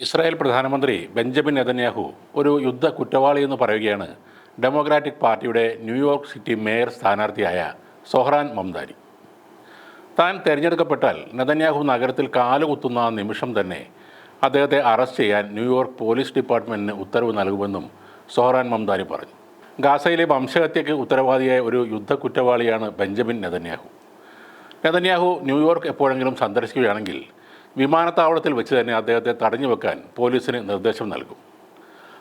Israel പ്രധാനമന്ത്രി Benjamin Netanyahu ഒരു യുദ്ധ കുറ്റവാളി എന്ന് പറയുകയാണ് ഡെമോക്രാറ്റിക് പാർട്ടിയുടെ ന്യൂയോർക്ക് സിറ്റി മേയർ സ്ഥാനാർത്ഥിയായ സൊഹ്റാൻ മംദാരി താൻ തിരഞ്ഞെടുക്കപ്പെട്ടാൽ നെതന്യാഹു നഗരത്തിൽ കാലുകുത്തുന്ന നിമിഷം തന്നെ അദ്ദേഹത്തെ അറസ്റ്റ് ചെയ്യാൻ ന്യൂയോർക്ക് പോലീസ് ഡിപ്പാർട്ട്മെന്റിന് ഉത്തരവ് നൽകുമെന്നും സൊഹ്റാൻ മംദാരി പറഞ്ഞു. ഗാസയിലെ വംശഹത്യയ്ക്ക് ഉത്തരവാദിയായ ഒരു യുദ്ധ കുറ്റവാളിയാണ് Benjamin Netanyahu. Netanyahu New York എപ്പോഴെങ്കിലും സന്ദർശിക്കുകയാണെങ്കിൽ വിമാനത്താവളത്തിൽ വെച്ച് തന്നെ അദ്ദേഹത്തെ തടഞ്ഞു വെക്കാൻ പോലീസിന് നിർദ്ദേശം നൽകും.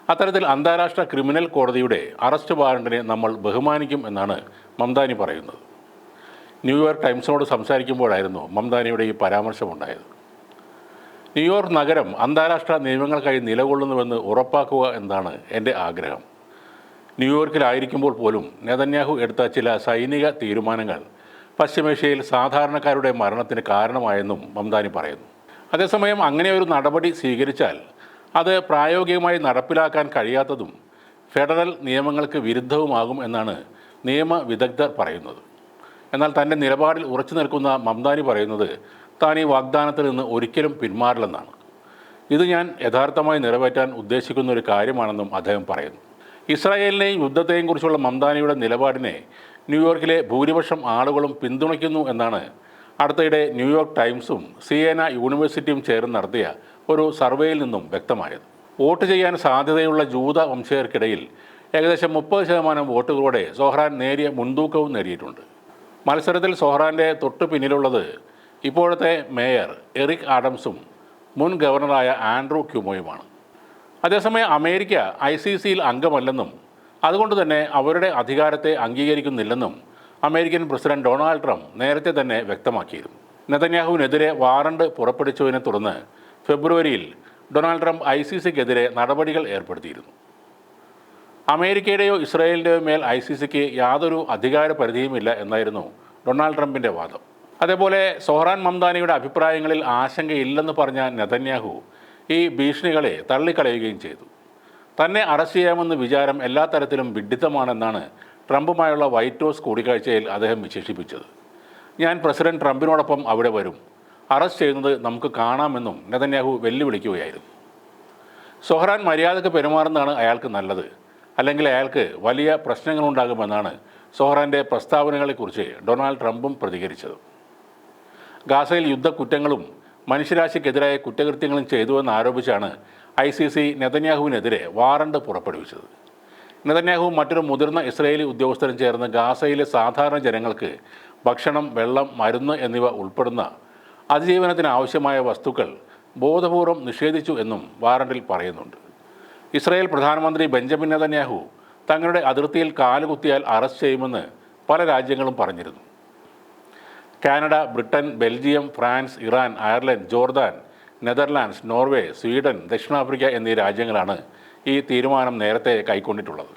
അത്തരത്തിൽ അന്താരാഷ്ട്ര ക്രിമിനൽ കോടതിയുടെ അറസ്റ്റ് വാറണ്ടിനെ നമ്മൾ ബഹുമാനിക്കും എന്നാണ് മംദാനി പറയുന്നത്. ന്യൂയോർക്ക് ടൈംസിനോട് സംസാരിക്കുമ്പോഴായിരുന്നു മംദാനിയുടെ ഈ പരാമർശമുണ്ടായത്. ന്യൂയോർക്ക് നഗരം അന്താരാഷ്ട്ര നിയമങ്ങൾക്കായി നിലകൊള്ളുന്നുവെന്ന് ഉറപ്പാക്കുക എന്നാണ് എന്റെ ആഗ്രഹം. ന്യൂയോർക്കിലായിരിക്കുമ്പോൾ പോലും നെതന്യാഹു എടുത്ത ചില സൈനിക തീരുമാനങ്ങൾ പശ്ചിമേഷ്യയിൽ സാധാരണക്കാരുടെ മരണത്തിന് കാരണമായെന്നും മംദാനി പറയുന്നു. അതേസമയം അങ്ങനെ ഒരു നടപടി സ്വീകരിച്ചാൽ അത് പ്രായോഗികമായി നടപ്പിലാക്കാൻ കഴിയാത്തതും ഫെഡറൽ നിയമങ്ങൾക്ക് വിരുദ്ധവുമാകും എന്നാണ് നിയമ വിദഗ്ധർ പറയുന്നത്. എന്നാൽ തന്റെ നിലപാടിൽ ഉറച്ചു നിൽക്കുന്ന മംദാനി പറയുന്നത് താൻ ഈ വാഗ്ദാനത്തിൽ നിന്ന് ഒരിക്കലും പിന്മാറില്ലെന്നാണ്. ഇത് ഞാൻ യഥാർത്ഥമായി നിറവേറ്റാൻ ഉദ്ദേശിക്കുന്ന ഒരു കാര്യമാണെന്നും അദ്ദേഹം പറയുന്നു. ഇസ്രായേലിനെയും യുദ്ധത്തെയും കുറിച്ചുള്ള മംദാനിയുടെ നിലപാടിനെ ന്യൂയോർക്കിലെ ഭൂരിപക്ഷം ആളുകളും പിന്തുണയ്ക്കുന്നു എന്നാണ് അടുത്തിടെ ന്യൂയോർക്ക് ടൈംസും സിയേന യൂണിവേഴ്സിറ്റിയും ചേർന്ന് നടത്തിയ ഒരു സർവേയിൽ നിന്നും വ്യക്തമായത്. വോട്ട് ചെയ്യാൻ സാധ്യതയുള്ള ജൂത വംശജർക്കിടയിൽ ഏകദേശം മുപ്പത് ശതമാനം വോട്ടുകളോടെ സോഹ്റാൻ നേരിയ മുൻതൂക്കവും നേടിയിട്ടുണ്ട്. മത്സരത്തിൽ സോഹ്റാന്റെ തൊട്ടു പിന്നിലുള്ളത് ഇപ്പോഴത്തെ മേയർ എറിക് ആഡംസും മുൻ ഗവർണറായ ആൻഡ്രൂ ക്യുമോയുമാണ്. അതേസമയം അമേരിക്ക ഐ സി സിയിൽ അംഗമല്ലെന്നും അതുകൊണ്ട് തന്നെ അവരുടെ അധികാരത്തെ അംഗീകരിക്കുന്നില്ലെന്നും അമേരിക്കൻ പ്രസിഡന്റ് ഡൊണാൾഡ് ട്രംപ് നേരത്തെ തന്നെ വ്യക്തമാക്കിയിരുന്നു. നെതന്യാഹുവിനെതിരെ വാറണ്ട് പുറപ്പെടുവിച്ചതിനെ തുടർന്ന് ഫെബ്രുവരിയിൽ ഡൊണാൾഡ് ട്രംപ് ഐ സി സിക്കെതിരെ നടപടികൾ ഏർപ്പെടുത്തിയിരുന്നു. അമേരിക്കയുടെയോ ഇസ്രായേലിന്റെയോ മേൽ ഐ സി സിക്ക് യാതൊരു അധികാര പരിധിയുമില്ല എന്നായിരുന്നു ഡൊണാൾഡ് ട്രംപിന്റെ വാദം. അതേപോലെ സൊഹ്റാൻ മംദാനിയുടെ അഭിപ്രായങ്ങളിൽ ആശങ്കയില്ലെന്ന് പറഞ്ഞ നെതന്യാഹു ഈ ഭീഷണികളെ തള്ളിക്കളയുകയും ചെയ്തു. തന്നെ അറസ്റ്റ് ചെയ്യാമെന്ന വിചാരം എല്ലാ തരത്തിലും വിഡിത്തമാണെന്നാണ് ട്രംപുമായുള്ള വൈറ്റ് ഹൗസ് കൂടിക്കാഴ്ചയിൽ അദ്ദേഹം വിശേഷിപ്പിച്ചത്. ഞാൻ പ്രസിഡന്റ് ട്രംപിനോടൊപ്പം അവിടെ വരും. അറസ്റ്റ് ചെയ്യുന്നത് നമുക്ക് കാണാമെന്നും നെതന്യാഹു വെല്ലുവിളിക്കുകയായിരുന്നു. സൊഹ്റാൻ മര്യാദയ്ക്ക് പെരുമാറുന്നതാണ് അയാൾക്ക് നല്ലത്. അല്ലെങ്കിൽ അയാൾക്ക് വലിയ പ്രശ്നങ്ങളുണ്ടാകുമെന്നാണ് സൊഹ്റാന്റെ പ്രസ്താവനകളെക്കുറിച്ച് ഡൊണാൾഡ് ട്രംപും പ്രതികരിച്ചത്. ഗാസയിൽ യുദ്ധക്കുറ്റങ്ങളും മനുഷ്യരാശിക്കെതിരായ കുറ്റകൃത്യങ്ങളും ചെയ്തുവെന്ന് ആരോപിച്ചാണ് ഐ സി സി നെതന്യാഹുവിനെതിരെ വാറണ്ട് പുറപ്പെടുവിച്ചത്. നെതന്യാഹു മറ്റൊരു മുതിർന്ന ഇസ്രയേലി ഉദ്യോഗസ്ഥരും ചേർന്ന് ഗാസയിലെ സാധാരണ ജനങ്ങൾക്ക് ഭക്ഷണം വെള്ളം മരുന്ന് എന്നിവ ഉൾപ്പെടുന്ന അതിജീവനത്തിന് ആവശ്യമായ വസ്തുക്കൾ ബോധപൂർവം നിഷേധിച്ചു എന്നും വാറണ്ടിൽ പറയുന്നുണ്ട്. ഇസ്രായേൽ പ്രധാനമന്ത്രി ബെഞ്ചമിൻ നെതന്യാഹു തങ്ങളുടെ അതിർത്തിയിൽ കാലുകുത്തിയാൽ അറസ്റ്റ് ചെയ്യുമെന്ന് പല രാജ്യങ്ങളും പറഞ്ഞിരുന്നു. Canada Britain Belgium France Iran Ireland Jordan Netherlands Norway Sweden ദക്ഷിണാഫ്രിക്ക എന്നീ രാജ്യങ്ങളാണ് ഈ തീരുമാനം നേരത്തെ കൈക്കൊണ്ടിട്ടുള്ളത്.